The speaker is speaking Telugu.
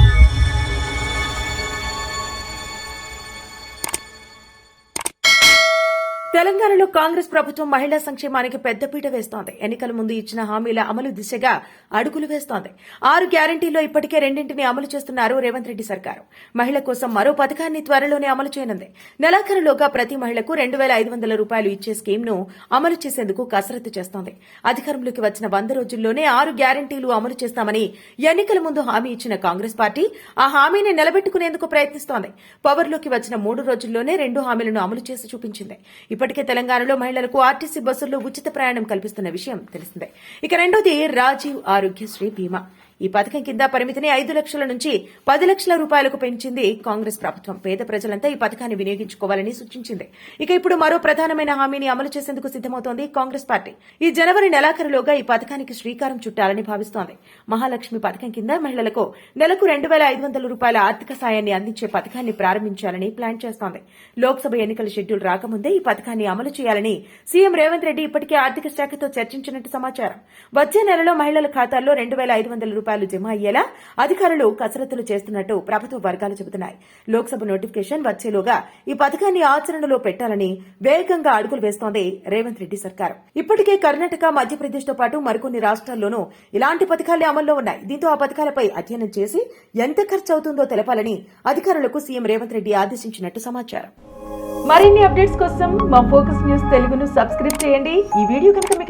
you తెలంగాణలో కాంగ్రెస్ ప్రభుత్వం మహిళా సంక్షేమానికి పెద్దపీట వేస్తోంది. ఎన్నికల ముందు ఇచ్చిన హామీల అమలు దిశగా అడుగులు వేస్తోంది. ఆరు గ్యారంటీల్లో ఇప్పటికే రెండింటిని అమలు చేస్తున్నారు రేవంత్ రెడ్డి సర్కారు. మహిళ కోసం మరో పథకాన్ని త్వరలోనే అమలు చేయనుంది. నెలాఖరులోగా ప్రతి మహిళకు రెండు వేల ఐదు వందల రూపాయలు ఇచ్చే స్కీమ్ను అమలు చేసేందుకు కసరత్తు చేస్తోంది. అధికారంలోకి వచ్చిన వంద రోజుల్లోనే ఆరు గ్యారంటీలు అమలు చేస్తామని ఎన్నికల ముందు హామీ ఇచ్చిన కాంగ్రెస్ పార్టీ ఆ హామీని నిలబెట్టుకునేందుకు ప్రయత్నిస్తోంది. పవర్లోకి వచ్చిన మూడు రోజుల్లోనే రెండు హామీలను అమలు చేసి చూపించింది. ఇప్పటికే తెలంగాణలో మహిళలకు ఆర్టీసీ బస్సుల్లో ఉచిత ప్రయాణం కల్పిస్తున్న విషయం తెలిసిందే. ఇక రెండోది రాజీవ్ ఆరోగ్యశ్రీ బీమా. ఈ పథకం కింద పరిమితిని ఐదు లక్షల నుంచి పది లక్షల రూపాయలకు పెంచింది కాంగ్రెస్ ప్రభుత్వం. పేద ప్రజలంతా ఈ పథకాన్ని వినియోగించుకోవాలని సూచించింది. ఇక ఇప్పుడు మరో ప్రధానమైన హామీని అమలు చేసేందుకు సిద్దమవుతోంది కాంగ్రెస్ పార్టీ. ఈ జనవరి నెలాఖరులోగా ఈ పథకానికి శ్రీకారం చుట్టాలని భావిస్తోంది. మహాలక్ష్మి పథకం కింద మహిళలకు నెలకు రెండు వేల ఐదు వందల రూపాయల ఆర్థిక సాయాన్ని అందించే పథకాన్ని ప్రారంభించాలని ప్లాన్ చేస్తోంది. లోక్సభ ఎన్నికల షెడ్యూల్ రాకముందే ఈ పథకాన్ని అమలు చేయాలని సీఎం రేవంత్ రెడ్డి ఇప్పటికే ఆర్థిక శాఖతో చర్చించినట్టు సమాచారం. వచ్చే నెలలో మహిళల ఖాతాల్లో రెండు వేల ఐదు వందల రూపాయలు జమ అయ్యేలా అధికారులు కసరత్తులు చేస్తున్నట్టు ప్రభుత్వ వర్గాలు చెబుతున్నాయి. లోక్సభ నోటిఫికేషన్ వచ్చేలోగా ఈ పథకాన్ని ఆచరణలో పెట్టాలని వేగంగా అడుగులు వేస్తోంది రేవంత్ రెడ్డి సర్కార్. ఇప్పటికే కర్ణాటక మధ్యప్రదేశ్తో పాటు మరికొన్ని రాష్ట్రాల్లోనూ ఇలాంటి పథకాలే అమల్లో ఉన్నాయి. దీంతో ఆ పథకాలపై అధ్యయనం చేసి ఎంత ఖర్చు అవుతుందో తెలపాలని అధికారులకు సీఎం రేవంత్ రెడ్డి ఆదేశించినట్టు సమాచారం. మరిన్ని అప్డేట్స్ కోసం మా ఫోకస్ న్యూస్ తెలుగును సబ్స్క్రైబ్ చేయండి. ఈ వీడియో కనుక మీకు